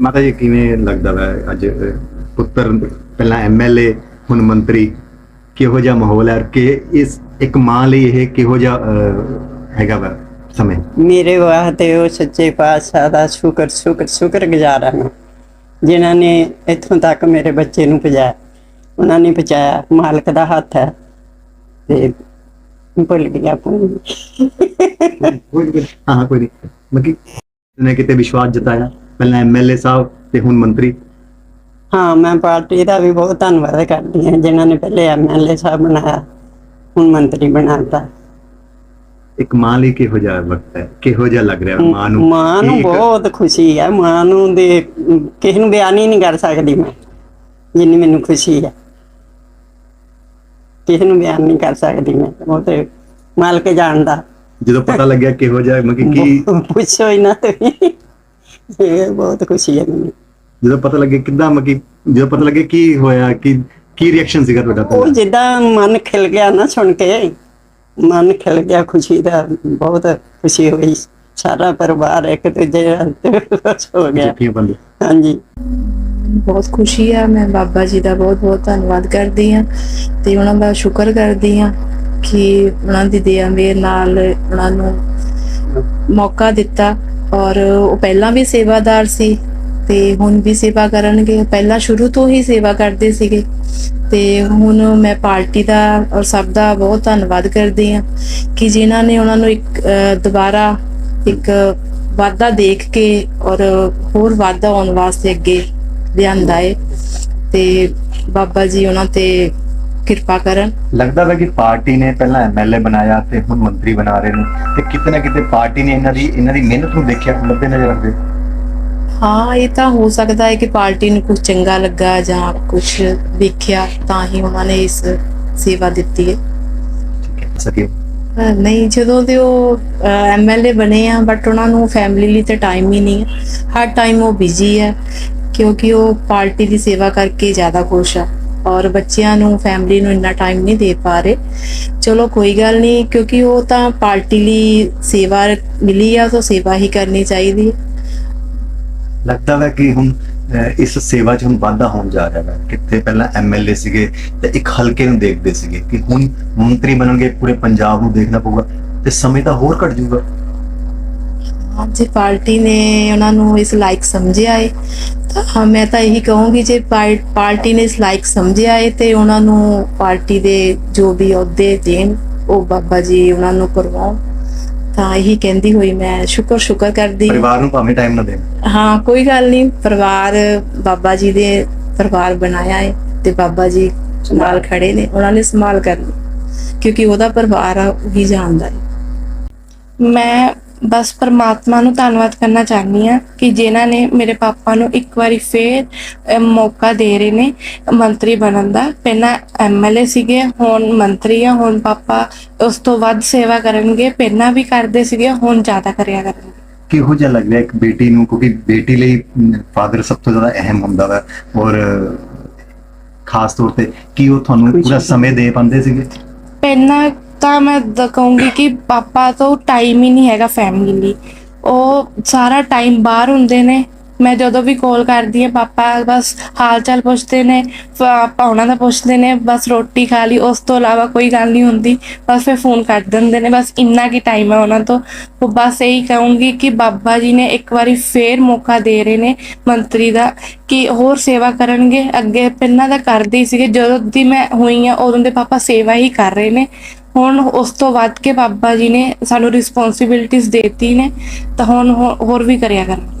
ਮਾਤਾ ਜੀ ਕਿਵੇਂ ਲੱਗਦਾ ਵਾ ਅੱਜ ਅਹ, ਪੁੱਤਰ ਪਹਿਲਾਂ ਐਮਐਲਏ ਹੁਣ ਮੰਤਰੀ? ਕਿਹੋ ਜਿਹਾ ਮਾਹੌਲ ਹੈ ਕਿ ਇਸ ਇੱਕ ਮਾਂ ਲਈ ਇਹ ਕਿਹੋ ਜਿਹਾ ਅਹ, ਹੈਗਾ ਵਾ ਸਮੇਂ? ਮੇਰੇ ਵਾਸਤੇ ਉਹ ਸੱਚੇ ਪਾਤਸ਼ਾਹ ਦਾ ਸ਼ੁਕਰ ਸ਼ੁਕਰ ਸ਼ੁਕਰ ਗੁਜ਼ਾਰ ਹਾਂ। ਜਿਨ੍ਹਾਂ ਨੇ ਇੱਥੋਂ ਤੱਕ ਮੇਰੇ ਬੱਚੇ ਨੂੰ ਪਹੁੰਚਾਇਆ। ਉਹਨਾਂ ਨੇ ਪਹੁੰਚਾਇਆ। ਮਾਲਕ ਦਾ ਹੱਥ ਹੈ। ਤੇ ਭੁੱਲ ਗਿਆ ਪੁੰਨ ਕੋਈ ਨੀ, ਹਾਂ ਹਾਂ ਕੋਈ ਨਹੀਂ ਮੱਕੀ ਨੇ ਕਿਤੇ ਵਿਸ਼ਵਾਸ ਜਤਾਇਆ? ਪਹਿਲਾਂ ਐਮਐਲਏ ਸਾਹਿਬ ਤੇ ਹੁਣ ਮੰਤਰੀ। ਹਾਂ ਮੈਂ ਪਾਰਟੀ ਦਾ ਵੀ ਬਹੁਤ ਧੰਨਵਾਦ ਕਰਦੀ ਹਾਂ ਜਿਨ੍ਹਾਂ ਨੇ ਪਹਿਲੇ ਐਮਐਲਏ ਸਾਹਿਬ ਬਣਾਇਆ ਹੁਣ ਮੰਤਰੀ ਬਣਾਤਾ। ਇੱਕ ਮਾਂ ਲਈ ਕਿਹੋ ਜਿਹਾ ਵਕਤ ਹੈ? ਕਿਹੋ ਜਿਹਾ ਲੱਗ ਰਿਹਾ ਮਾਂ ਨੂੰ? ਮਾਂ ਨੂੰ ਬਹੁਤ ਖੁਸ਼ੀ ਹੈ। ਮਾਂ ਨੂੰ ਦੇ ਕਿਸੇ ਨੂੰ ਬਿਆਨ ਹੀ ਨਹੀਂ ਕਰ ਸਕਦੀ ਮੈਂ ਜਿੰਨੀ ਮੈਨੂੰ ਖੁਸ਼ੀ ਹੈ। ਕਿਸੇ ਨੂੰ ਬਿਆਨ ਨਹੀਂ ਕਰ ਸਕਦੀ ਮੈਂ ਉਹ ਤੇ ਮਾਲਕ ਜਾਣਦਾ। ਜਦੋਂ ਪਤਾ ਲੱਗਿਆ ਕਿਹੋ ਜਿਹਾ ਮੱਕੀ ਕੀ ਪੁੱਛੋ ਹੀ ਨਾ ਤੁਸੀਂ ਇਹ ਬਹੁਤ ਖੁਸ਼ੀ ਹੈ ਮੈਨੂੰ। ਜਦੋਂ ਪਤਾ ਲੱਗਿਆ ਕਿੱਦਾਂ ਮੱਕੀ ਜਦੋਂ ਪਤਾ ਲੱਗਿਆ ਕੀ ਹੋਇਆ ਕੀ ਕੀ ਰਿਐਕਸ਼ਨ ਸੀਗਾ ਤੁਹਾਡਾ ਉਹ ਪਹਿਲਾਂ ਜਿੱਦਾਂ ਮਨ ਖਿਲ ਗਿਆ ਨਾ ਸੁਣ ਕੇ ਮਨ ਖਿਲ ਗਿਆ ਖੁਸ਼ੀ ਦਾ ਬਹੁਤ ਖੁਸ਼ੀ ਹੋਈ। ਸਾਰਾ ਪਰਿਵਾਰ ਇੱਕ ਦੂਜੇ ਤੇ ਖੁਸ਼ ਹੋ ਗਿਆ। ਜੱਫੀਆਂ ਬੰਦੇ ਹਾਂਜੀ। ਬਹੁਤ ਖੁਸ਼ੀ ਆ ਮੈਂ ਬਾਬਾ ਜੀ ਦਾ ਬਹੁਤ ਬਹੁਤ ਧੰਨਵਾਦ ਕਰਦੀ ਆ ਤੇ ਉਹਨਾਂ ਦਾ ਸ਼ੁਕਰ ਕਰਦੀ ਆ ਕਿ ਉਹਨਾਂ ਦੀ ਦਇਆ ਮੇਰੇ ਨਾਲ ਉਹਨਾਂ ਨੂੰ ਮੌਕਾ ਦਿੱਤਾ ਔਰ ਉਹ ਪਹਿਲਾਂ ਵੀ ਸੇਵਾਦਾਰ ਸੀ ਤੇ ਹੁਣ ਵੀ ਸੇਵਾ ਕਰਨਗੇ। ਪਹਿਲਾਂ ਸ਼ੁਰੂ ਤੋਂ ਹੀ ਸੇਵਾ ਕਰਦੇ ਸੀਗੇ। ਤੇ ਹੁਣ ਮੈਂ ਪਾਰਟੀ ਦਾ ਔਰ ਸਭ ਦਾ ਬਹੁਤ ਧੰਨਵਾਦ ਕਰਦੀ ਆ ਕਿ ਜਿਨ੍ਹਾਂ ਨੇ ਉਹਨਾਂ ਨੂੰ ਇੱਕ ਦੁਬਾਰਾ ਇੱਕ ਵਾਧਾ ਦੇਖ ਕੇ ਔਰ ਹੋਰ ਵਾਧਾ ਆਉਣ ਵਾਸਤੇ ਅੱਗੇ ਲਿਆਂਦਾ ਏ। ਤੇ ਬਾਬਾ ਜੀ ਉਹਨਾਂ ਤੇ ਕਿਰਪਾ ਕਰਨ। ਲੱਗਦਾ ਵਾ ਕਿ ਪਾਰਟੀ ਨੇ ਪਹਿਲਾਂ ਐਮਐਲਏ ਬਣਾਇਆ ਤੇ ਹੁਣ ਮੰਤਰੀ ਬਣਾ ਰਹੇ ਨੇ ਤੇ ਕਿਤੇ ਨਾ ਕਿਤੇ ਪਾਰਟੀ ਨੇ ਇਹਨਾਂ ਦੀ ਇਹਨਾਂ ਦੀ ਮਿਹਨਤ ਨੂੰ ਦੇਖਿਆ ਮੱਦੇ ਨਜ਼ਰ ਰੱਖਦੇ ਹਾਂ ਇਹ ਤਾਂ ਹੋ ਸਕਦਾ ਹੈ ਕਿ ਪਾਰਟੀ ਨੂੰ ਕੁਝ ਚੰਗਾ ਲੱਗਾ ਜਾਂ ਕੁਝ ਵੇਖਿਆ ਤਾਂ ਹੀ ਉਹਨਾਂ ਨੇ ਇਸ ਸੇਵਾ ਦਿੱਤੀ ਹੈ। ਠੀਕ ਹੈ ਸਕੀ ਨਹੀਂ ਜਦੋਂ ਦੇ ਉਹ ਐਮਐਲਏ ਬਣੇ ਆ ਬਟ ਉਹਨਾਂ ਨੂੰ ਫੈਮਿਲੀ ਲਈ ਤੇ ਟਾਈਮ ਹੀ ਨਹੀਂ ਹੈ। ਹਰ ਟਾਈਮ ਉਹ ਬਿਜ਼ੀ ਹੈ ਕਿਉਂਕਿ ਉਹ ਪਾਰਟੀ ਦੀ ਸੇਵਾ ਕਰਕੇ ਜ਼ਿਆਦਾ ਖੁਸ਼ ਆ। ਔਰ ਬੱਚਿਆਂ ਨੂੰ ਫੈਮਿਲੀ ਨੂੰ ਇੰਨਾ ਟਾਈਮ ਨਹੀਂ ਦੇ ਪਾ ਰਹੇ। ਚਲੋ ਕੋਈ ਗੱਲ ਨਹੀਂ, ਕਿਉਂਕਿ ਉਹ ਤਾਂ ਪਾਰਟੀ ਲਈ ਸੇਵਾ ਮਿਲੀ ਆ, ਤਾਂ ਸੇਵਾ ਹੀ ਕਰਨੀ ਚਾਹੀਦੀ ਲੱਗਦਾ ਵਾ ਕਿ ਹੁਣ ਇਸ ਸੇਵਾ 'ਚ ਹੁਣ ਵਾਧਾ ਹੋਣ ਜਾ ਰਿਹਾ ਹੈ ਕਿਤੇ ਪਹਿਲਾਂ ਐਮਐਲਏ ਸੀਗੇ ਤੇ ਇੱਕ ਹਲਕੇ ਨੂੰ ਦੇਖਦੇ ਸੀਗੇ ਕਿ ਹੁਣ ਮੰਤਰੀ ਬਣਨਗੇ, ਪੂਰੇ ਪੰਜਾਬ ਨੂੰ ਦੇਖਣਾ ਪਊਗਾ ਤੇ ਸਮੇਂ ਤਾਂ ਹੋਰ ਘਟ ਜਾਊਗਾ। ਜੇ ਪਾਰਟੀ ਨੇ ਉਹਨਾਂ ਨੂੰ ਇਸ ਲਾਇਕ ਸਮਝਿਆ ਏ। ਤਾਂ ਹਾਂ, ਮੈਂ ਤਾਂ ਇਹੀ ਕਹੂੰਗੀ ਜੇ ਪਾਰ- ਪਾਰਟੀ ਨੇ ਇਸ ਲਾਇਕ ਸਮਝਿਆ ਏ ਤੇ ਉਹਨਾਂ ਨੂੰ ਪਾਰਟੀ ਦੇ ਜੋ ਵੀ ਅਹੁਦੇ ਦੇਣ ਉਹ ਬਾਬਾ ਜੀ ਉਹਨਾਂ ਨੂੰ ਕਰਵਾਉਣ। ਤਾਂ ਇਹੀ ਕਹਿੰਦੀ ਹੋਈ ਮੈਂ ਸ਼ੁਕਰ ਸ਼ੁਕਰ ਕਰਦੀ ਹਾਂ। ਪਰਿਵਾਰ ਨੂੰ ਭਾਵੇਂ ਟਾਈਮ ਨਾ ਦੇਣ। ਹਾਂ ਕੋਈ ਗੱਲ ਨਹੀਂ ਪਰਿਵਾਰ ਬਾਬਾ ਜੀ ਦੇ ਪਰਿਵਾਰ ਬਣਾਇਆ ਏ ਤੇ ਬਾਬਾ ਜੀ ਨਾਲ ਖੜੇ ਨੇ ਉਹਨਾਂ ਨੇ ਸੰਭਾਲ ਕਰਨੀ ਕਿਉਂਕਿ ਉਹਦਾ ਪਰਿਵਾਰ ਆ ਉਹੀ ਜਾਣਦਾ ਹੈ ਮੈਂ ਬਸ ਪਰਮਾਤਮਾ ਨੂੰ ਧੰਨਵਾਦ ਕਰਨਾ ਚਾਹਨੀ ਆ ਕਿ ਜਿਨ੍ਹਾਂ ਨੇ ਮੇਰੇ ਪਾਪਾ ਨੂੰ ਇੱਕ ਵਾਰੀ ਫੇਰ ਮੌਕਾ ਦੇ ਰਹੇ ਨੇ ਮੰਤਰੀ ਬਣਨ ਦਾ। ਪਹਿਲਾਂ ਐਮਐਲਏ ਸੀਗੇ ਹੁਣ ਮੰਤਰੀ ਆ ਹੁਣ ਪਾਪਾ ਉਸ ਤੋਂ ਵੱਧ ਸੇਵਾ ਕਰਨਗੇ ਪਹਿਲਾਂ ਵੀ ਕਰਦੇ ਸੀਗੇ ਹੁਣ ਜ਼ਿਆਦਾ ਕਰਿਆ ਕਰਨਗੇ। ਕਿਹੋ ਜਿਹਾ ਲੱਗ ਰਿਹਾ ਇੱਕ ਬੇਟੀ ਨੂੰ? ਕਿਉਂਕਿ ਬੇਟੀ ਲਈ ਫਾਦਰ ਸਭ ਤੋਂ ਜ਼ਿਆਦਾ ਅਹਿਮ ਹੁੰਦਾ ਵਾ। ਔਰ ਖਾਸ ਤੌਰ ਤੇ ਕੀ ਉਹ ਤੁਹਾਨੂੰ ਪੂਰਾ ਸਮੇਂ ਦੇ ਪਾਉਂਦੇ ਸੀਗੇ? ਪਹਿਲਾਂ ਤਾਂ ਮੈਂ ਦ- ਕਹੂੰਗੀ ਕਿ ਪਾਪਾ ਤੋਂ ਟਾਈਮ ਹੀ ਨਹੀਂ ਹੈਗਾ ਫੈਮਿਲੀ ਲਈ। ਉਹ ਸਾਰਾ ਟਾਈਮ ਬਾਹਰ ਹੁੰਦੇ ਨੇ। ਮੈਂ ਜਦੋਂ ਵੀ ਕਾਲ ਕਰਦੀ ਹਾਂ, ਪਾਪਾ ਬਸ ਹਾਲ ਚਾਲ ਪੁੱਛਦੇ ਨੇ ਆਪਾਂ ਉਹਨਾਂ ਦਾ ਪੁੱਛਦੇ ਨੇ, ਬਸ ਰੋਟੀ ਖਾ ਲਈ, ਉਸ ਤੋਂ ਇਲਾਵਾ ਕੋਈ ਗੱਲ ਨਹੀਂ ਹੁੰਦੀ। ਬਸ ਫਿਰ ਫੋਨ ਕੱਟ ਦਿੰਦੇ ਨੇ, ਬਸ ਇੰਨਾ ਕੀ ਟਾਈਮ ਹੈ ਉਹਨਾਂ ਤੋਂ। ਉਹ ਬਸ ਇਹੀ ਕਹੂੰਗੀ ਕਿ ਬਾਬਾ ਜੀ ਨੇ ਇੱਕ ਵਾਰੀ ਫੇਰ ਮੌਕਾ ਦੇ ਰਹੇ ਨੇ ਮੰਤਰੀ ਦਾ ਕਿ ਹੋਰ ਸੇਵਾ ਕਰਨਗੇ। ਅੱਗੇ ਪਹਿਲਾਂ ਤਾਂ ਕਰਦੇ ਹੀ ਸੀਗੇ। ਜਦੋਂ ਦੀ ਮੈਂ ਹੋਈ ਆ ਉਦੋਂ ਦੇ ਪਾਪਾ ਸੇਵਾ ਹੀ ਕਰ ਰਹੇ ਨੇ। ਹੁਣ ਉਸ ਤੋਂ ਵੱਧ ਕੇ ਬਾਬਾ ਜੀ ਨੇ ਸਾਨੂੰ ਰਿਸਪੌਂਸਿਬਿਲਟੀਆਂ ਦੇਤੀ ਨੇ, ਤਾਂ ਹੁਣ ਹੋ- ਹੋਰ ਵੀ ਕਰਿਆ ਕਰਨਗੇ।